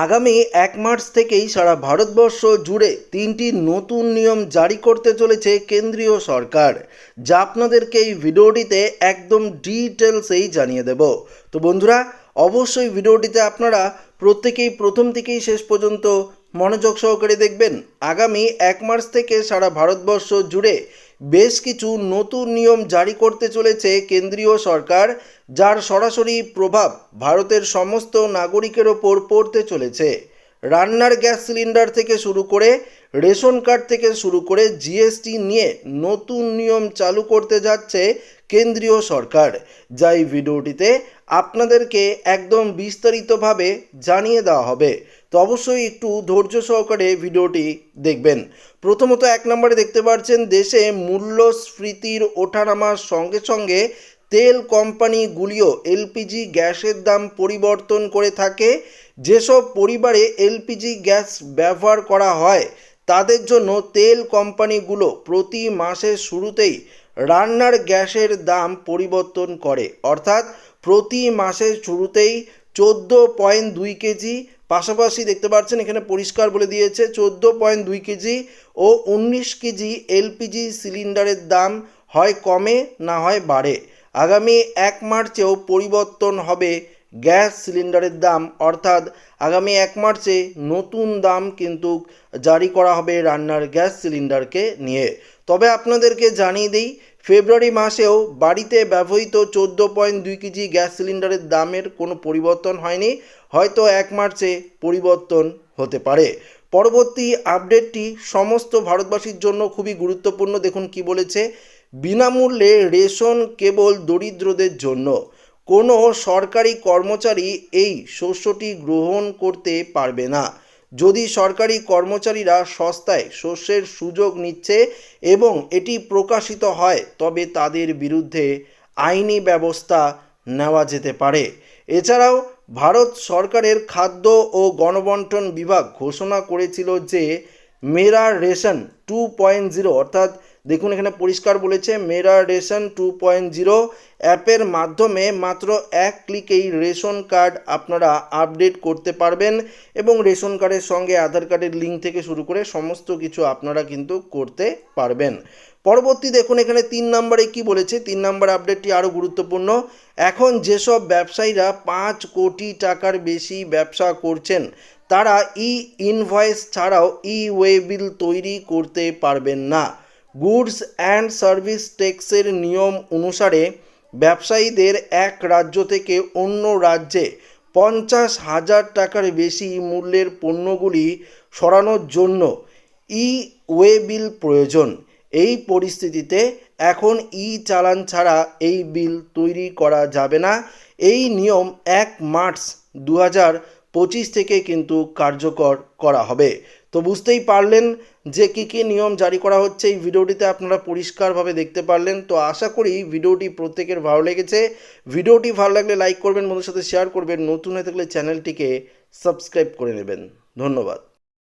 আগামী এক মার্চ থেকেই সারা ভারতবর্ষ জুড়ে তিনটি নতুন নিয়ম জারি করতে চলেছে কেন্দ্রীয় সরকার। যা আপনাদেরকে এই ভিডিওটিতে একদম ডিটেলসেই জানিয়ে দেব। তো বন্ধুরা, অবশ্যই ভিডিওটিতে আপনারা প্রত্যেকেই প্রথম থেকেই শেষ পর্যন্ত মনোযোগ সহকারে দেখবেন। আগামী এক মার্চ থেকে সারা ভারতবর্ষ জুড়ে বেশ কিছু নতুন নিয়ম জারি করতে চলেছে কেন্দ্রীয় সরকার, যার সরাসরি প্রভাব ভারতের সমস্ত নাগরিকের ওপর পড়তে চলেছে। রান্নার গ্যাস সিলিন্ডার থেকে শুরু করে রেশন কার্ড থেকে শুরু করে জিএসটি নিয়ে নতুন নিয়ম চালু করতে যাচ্ছে কেন্দ্রীয় সরকার। যা এই ভিডিওটিতে আপনাদেরকে একদম বিস্তারিতভাবে জানিয়ে দেওয়া হবে। তো অবশ্যই একটু ধৈর্য সহকারে ভিডিওটি দেখবেন। প্রথমত এক নম্বরে দেখতে পাচ্ছেন দেশে মূল্যস্ফীতির ওঠানামার সঙ্গে সঙ্গে তেল কোম্পানিগুলিও এলপিজি গ্যাসের দাম পরিবর্তন করে থাকে। যেসব পরিবারে এলপিজি গ্যাস ব্যবহার করা হয়, তাদের জন্য তেল কোম্পানিগুলো প্রতি মাসের শুরুতেই রান্নার গ্যাসের দাম পরিবর্তন করে। অর্থাৎ প্রতি মাসের শুরুতেই চোদ্দ পয়েন্ট দুই কেজি পাশাপাশি দেখতে পাচ্ছেন, এখানে পরিষ্কার বলে দিয়েছে, চোদ্দ পয়েন্ট দুই কেজি ও উনিশ কেজি এলপিজি সিলিন্ডারের দাম হয় কমে না হয় বাড়ে। আগামী এক মার্চেও পরিবর্তন হবে গ্যাস সিলিন্ডারের দাম, অর্থাৎ আগামী এক মার্চে নতুন দাম কিন্তু জারি করা হবে রান্নার গ্যাস সিলিন্ডারকে নিয়ে। তবে আপনাদেরকে জানিয়ে দিই, ফেব্রুয়ারি মাসেও বাড়িতে ব্যবহৃত চোদ্দ পয়েন্ট দুই কেজি গ্যাস সিলিন্ডারের দামের কোনো পরিবর্তন হয়নি। হয়তো এক মার্চে পরিবর্তন হতে পারে। পরবর্তী আপডেটটি সমস্ত ভারতবাসীর জন্য খুবই গুরুত্বপূর্ণ। দেখুন কি বলেছে, বিনামূল্যে রেশন কেবল দরিদ্রদের জন্য। কোনো সরকারি কর্মচারী এই শস্যটি গ্রহণ করতে পারবে না। যদি সরকারি কর্মচারীরা সস্তায় শস্যের সুযোগ নিচ্ছে এবং এটি প্রকাশিত হয়, তবে তাদের বিরুদ্ধে আইনি ব্যবস্থা নেওয়া যেতে পারে। এছাড়াও ভারত সরকারের খাদ্য ও গণবন্টন বিভাগ ঘোষণা করেছিল যে Mera ration two point zero অর্থাৎ দেখুন, এখানে পরিষ্কার বলেছে, Mera ration two point zero অ্যাপের মাধ্যমে মাত্র এক ক্লিকেই রেশন কার্ড আপনারা আপডেট করতে পারবেন এবং রেশন কার্ডের সঙ্গে আধার কার্ডের লিঙ্ক থেকে শুরু করে সমস্ত কিছু আপনারা কিন্তু করতে পারবেন। পরবর্তী দেখুন, এখানে তিন নম্বরে কি বলেছে? তিন নম্বর আপডেটটি আরও গুরুত্বপূর্ণ। এখন যেসব ব্যবসায়ীরা পাঁচ কোটি টাকার বেশি ব্যবসা করছেন, তারা ই ইনভয়েস ছাড়াও ই ওয়ে বিল তৈরি করতে পারবেন না। গুডস অ্যান্ড সার্ভিস ট্যাক্সের নিয়ম অনুসারে ব্যবসায়ীদের এক রাজ্য থেকে অন্য রাজ্যে পঞ্চাশ হাজার টাকার বেশি মূল্যের পণ্যগুলি সরানোর জন্য ই ওয়ে বিল প্রয়োজন। এই পরিস্থিতিতে এখন ই চালান ছাড়া এই বিল তৈরি করা যাবে না। এই নিয়ম এক মার্চ দু হাজার পঁচিশ থেকে কিন্তু কার্যকর করা হবে। তো বুঝতেই পারলেন যে কী কী নিয়ম জারি করা হচ্ছে। এই ভিডিওটিতে আপনারা পরিষ্কারভাবে দেখতে পারলেন। তো আশা করি ভিডিওটি প্রত্যেকের ভালো লেগেছে। ভিডিওটি ভালো লাগলে লাইক করবেন বন্ধুর সাথে শেয়ার করবেন। নতুন হয়ে থাকলে চ্যানেলটিকে সাবস্ক্রাইব করে নেবেন। ধন্যবাদ।